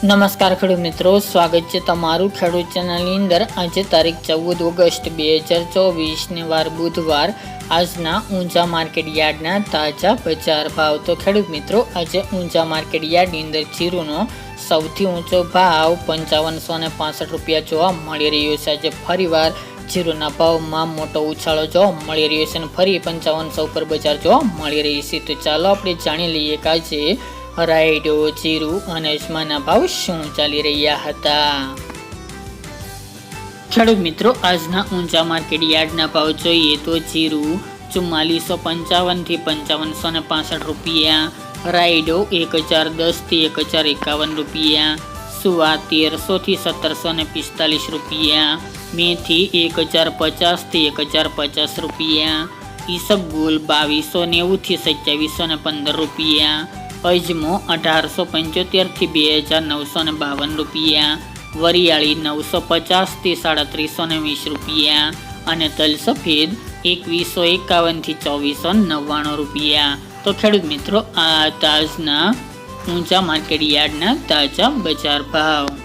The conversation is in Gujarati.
નમસ્કાર ખેડૂત મિત્રો, સ્વાગત છે તમારું ખેડૂત ચેનલની અંદર. આજે તારીખ ચૌદ ઓગસ્ટ બે હજાર ચોવીસને વાર બુધવાર. આજના ઊંચા માર્કેટ યાર્ડના તાજા બજાર ભાવ. તો ખેડૂત મિત્રો, આજે ઊંચા માર્કેટ યાર્ડની અંદર જીરુનો સૌથી ઊંચો ભાવ પંચાવનસો ને પાસઠ રૂપિયા જોવા મળી રહ્યો છે. આજે ફરીવાર જીરુના ભાવમાં મોટો ઉછાળો જોવા મળી રહ્યો છે અને ફરી પંચાવનસો ઉપર બજાર જોવા મળી રહી છે. તો ચાલો આપણે જાણી લઈએ કે આજે રાયડો જીરું અને અજમાના ભાવ શું ચાલી રહ્યા હતા? ખેડૂત મિત્રો, આજના ઊંચા માર્કેટ યાર્ડના ભાવ જોઈએ તો જીરું ચુમ્માલીસો પંચાવનથી પંચાવનસો ને પાસઠ રૂપિયા રાયડો એક હજાર દસથી એક હજાર એકાવન રૂપિયા, સુવા તેરસોથી સત્તરસો ને પિસ્તાલીસ રૂપિયા, મેથી એક હજાર પચાસથી એક હજાર પચાસ રૂપિયા, ઈસબગુલ બાવીસો નેવુંથી સત્યાવીસો ને પંદર રૂપિયા અજમો અઢારસો પંચોતેરથી બે હજાર નવસો ને બાવન રૂપિયા, વરિયાળી નવસો પચાસથી સાડત્રીસો ને વીસ રૂપિયા અને તલ સફેદ એકવીસો એકાવનથી ચોવીસો નવ્વાણું રૂપિયા. તો ખેડૂત મિત્રો, આ તાજના ઊંચા માર્કેટ યાર્ડના તાજા બજાર ભાવ.